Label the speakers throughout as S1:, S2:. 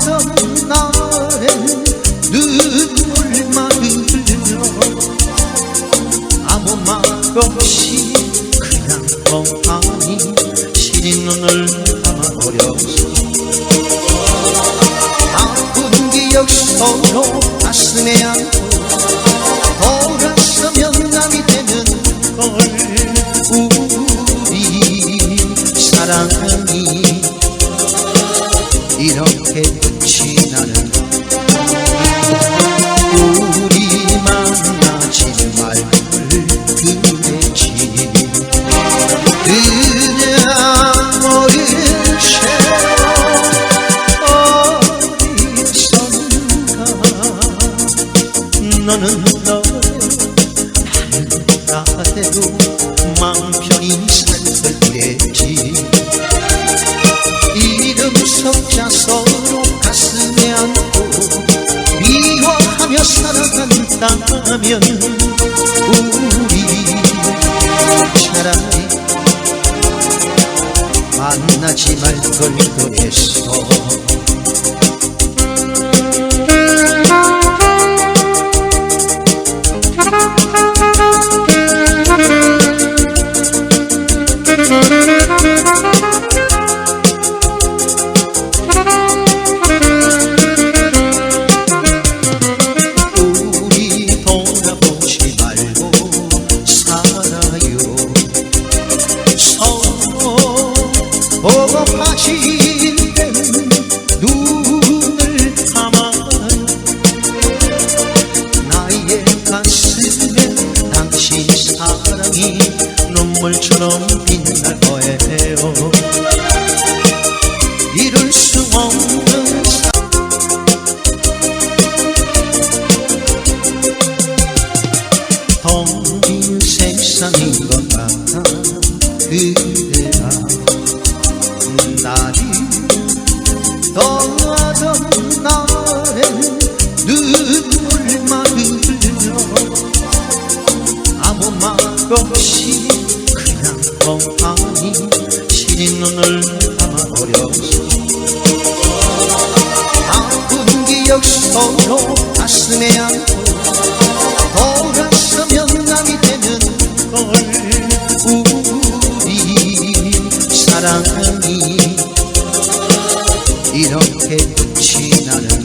S1: 떠나던 날엔 눈물만 흘려 아무 말 없이 그냥 멍하니 시린 눈을 감아버렸어. 아픈 기억 서로 가슴에 안고 나는 우리 만나지 말걸 그랬지. 그냥 어리셔 어디선가 너는 너의 나대로 마음 편히 살아간다면 우리 차라리 만나지 말 걸 그랬어 말 없이 그냥 멍하니 시린 눈을 감아버렸어 아픈 기억 서로 가슴에 안고 돌아서면 남이 되는 걸 우리 사랑이 이렇게 끝이 나는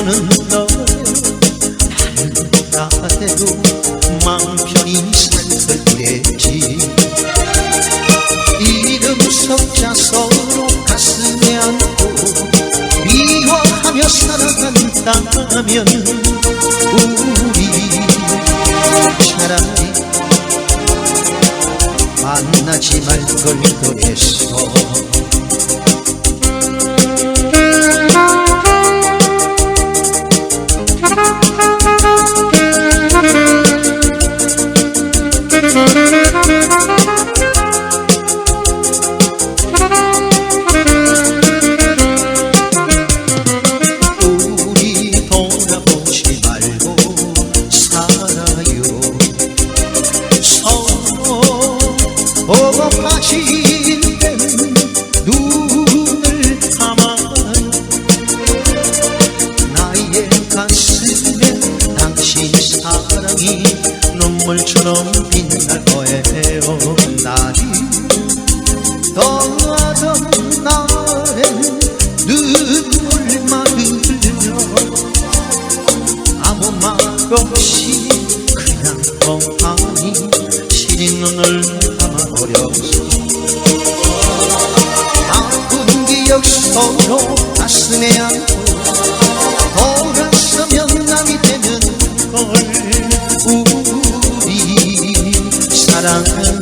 S1: 너는 너의 나대로 마음 편히 그랬지. 이름 석자 서로 가슴에 안고 미워하며 살아간다면 아픈 기억 서로 가슴에 안고 돌아서면 남이 되는 걸 우리 사랑이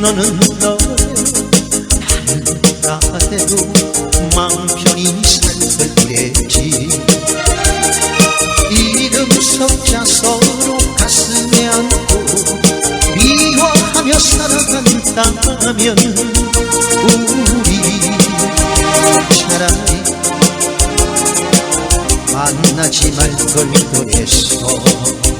S1: 너는 너를 나대로 마음 편히 살걸 그랬지. 이름 석자 서로 가슴에 안고 미워하며 살아간다면 우리 차라리 만나지 말걸 그랬어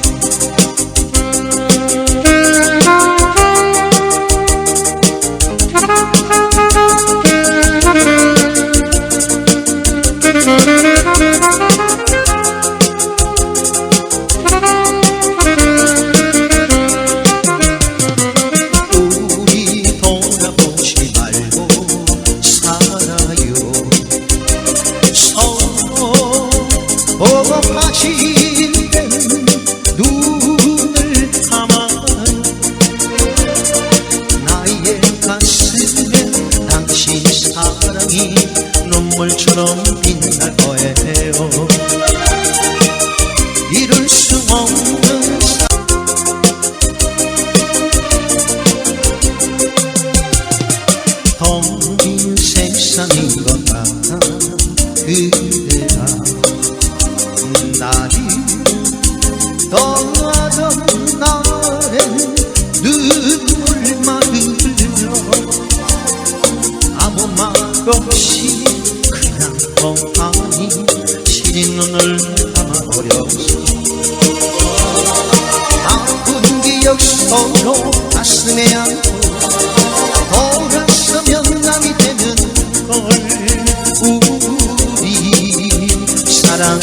S1: 기억 서로 가슴에 안고 돌아서면 남이 되는 걸 우리 사랑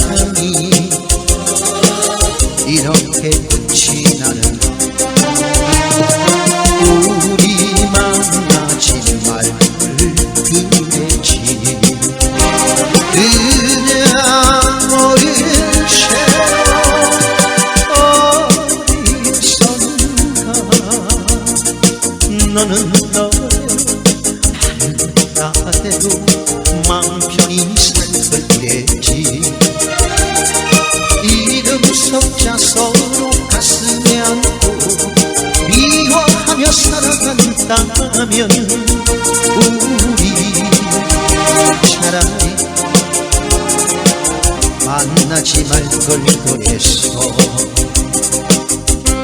S1: 너는 너를 나대로 마음 편히 그랬지. 이름 석자 서로 가슴에 안고 미워하며 살아간다면 우리 차라리 만나지 말걸 그랬어